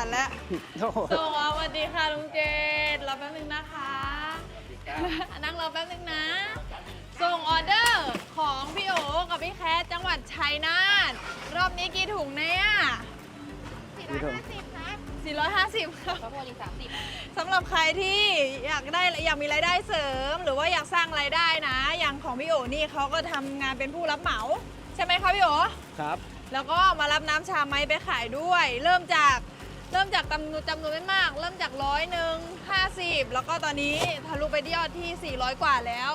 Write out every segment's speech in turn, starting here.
ทันแล้วโอ้โหส่งอ๋อสวัสดีค่ะลุงเจดรอแป๊บนึงนะคะ นั่งรอแป๊บนึงนะ ส่งออเดอร์ของพี่โอกับพี่แคทจังหวัดชัยนาทรอบนี้กี่ถุงเนี่ยกี่ถุง450ครับ450ครับข้าวโพดอีกสามสิบสำหรับใครที่อยากได้อยากมีรายได้เสริม หรือว่าอยากสร้างรายได้นะ อย่างของพี่โอนี่เขาก็ทำงานเป็นผู้รับเหมา ใช่ไหมคะพี่โอ ครับ แล้วก็มารับน้ำชาไม้ไปขายด้วย เริ่มจาก เริ่มจากจำนวนจำนวนไม่มาก เริ่มจากร้อยหนึ่งห้าสิบแล้วก็ตอนนี้ทะลุไปที่ยอดที่ 400 กว่าแล้ว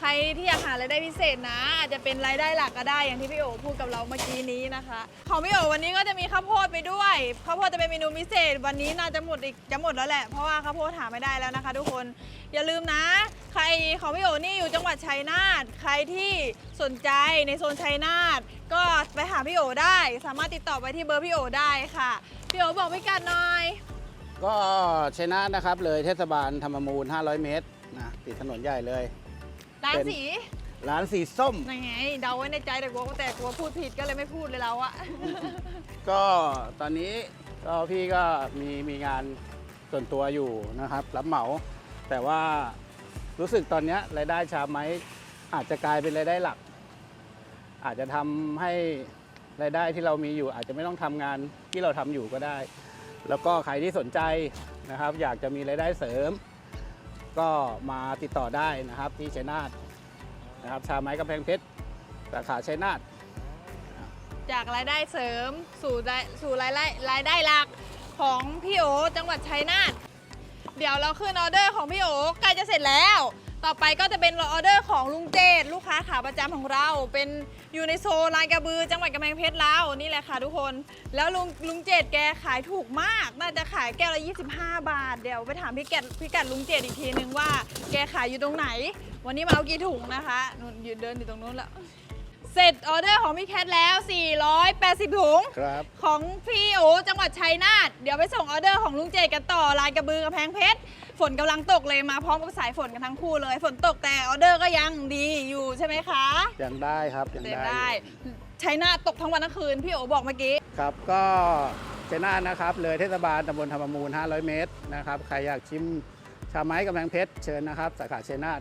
ใครที่อยากหารายได้พิเศษนะ อาจจะเป็นรายได้หลักก็ได้อย่างที่พี่โอพูดกับเราเมื่อกี้นี้นะคะ ของพี่โอวันนี้ก็จะมีข้าวโพดไปด้วยข้าวโพดจะเป็นเมนูพิเศษ วันนี้น่าจะหมดอีกจะหมดแล้วแหละเพราะว่าข้าวโพดหาไม่ได้แล้วนะคะ ทุกคนอย่าลืมนะ ใครของพี่โอนี่อยู่จังหวัดชัยนาทใครที่สนใจในโซนชัยนาทก็ไปหาพี่โอได้ สามารถติดต่อไปที่เบอร์พี่โอได้ค่ะ พี่โอบอกพี่กัดหน่อย ก็ชัยนาทนะครับเลยเทศบาลธรรมมูล 500 เมตรนะติดถนนใหญ่เลย ร้านเป็น สีร้านสีส้มนั่นไงเดาไว้ในใจแต่กลัวแต่กลัวพูดผิดก็เลยไม่พูดเลยเราอะ ก็ตอนนี้ก็พี่ก็มีมีงานส่วนตัวอยู่นะครับ รับเหมา แต่ว่ารู้สึกตอนเนี้ยรายได้ชาไม้อาจจะกลายเป็นรายได้หลัก อาจจะทำให้ รายได้ที่เรามีอยู่อาจจะไม่ต้องทำงานที่เราทำอยู่ก็ได้ แล้วก็ใครที่สนใจนะครับ อยากจะมีรายได้เสริม ก็มาติดต่อได้นะครับที่ชัยนาทนะครับชาไม้กำแพงเพชรสาขาชัยนาทจากรายได้เสริมสู่รายสู่รายได้รายได้หลักของพี่โอจังหวัดชัยนาทเดี๋ยวเราขึ้นออเดอร์ของพี่โอใกล้จะเสร็จแล้ว ต่อไปก็จะเป็นออเดอร์ของลุงเจดลูกค้าขาประจำของเรา เป็นอยู่ในโซนลานกระบือ จังหวัดกำแพงเพชรเรานี่แหละค่ะทุกคน แล้วลุงลุงเจดแกขายถูกมาก น่าจะขายแก้วละ 25 บาท เดี๋ยวไปถามพี่แกดพี่กัดลุงเจดอีกทีนึงว่า แกขายอยู่ตรงไหน วันนี้มาเอากี่ถุงนะคะนู่นยืนเดินอยู่ตรงนู้นแล้ว เสร็จออเดอร์ของพี่แคทแล้ว 480 ถุง ครับ ของพี่โอจังหวัดชัยนาทเดี๋ยวไปส่งออเดอร์ของลุงเจกันต่อลายกระบือกระแพงเพชร ฝนกำลังตกเลยมาพร้อมกับสายฝนกันทั้งคู่เลย ฝนตกแต่ออเดอร์ก็ยังดีอยู่ใช่ไหมคะยังได้ครับยังเสร็จได้ ได้ชัยนาทตกทั้งวันทั้งคืน พี่โอบอกเมื่อกี้ ครับก็ชัยนาทนะครับ เลยเทศบาลตำบลธรรมมูล 500 เมตรนะครับ ใครอยากชิมชาไม้กำแพงเพชรเชิญนะครับ สาขาชัยนาท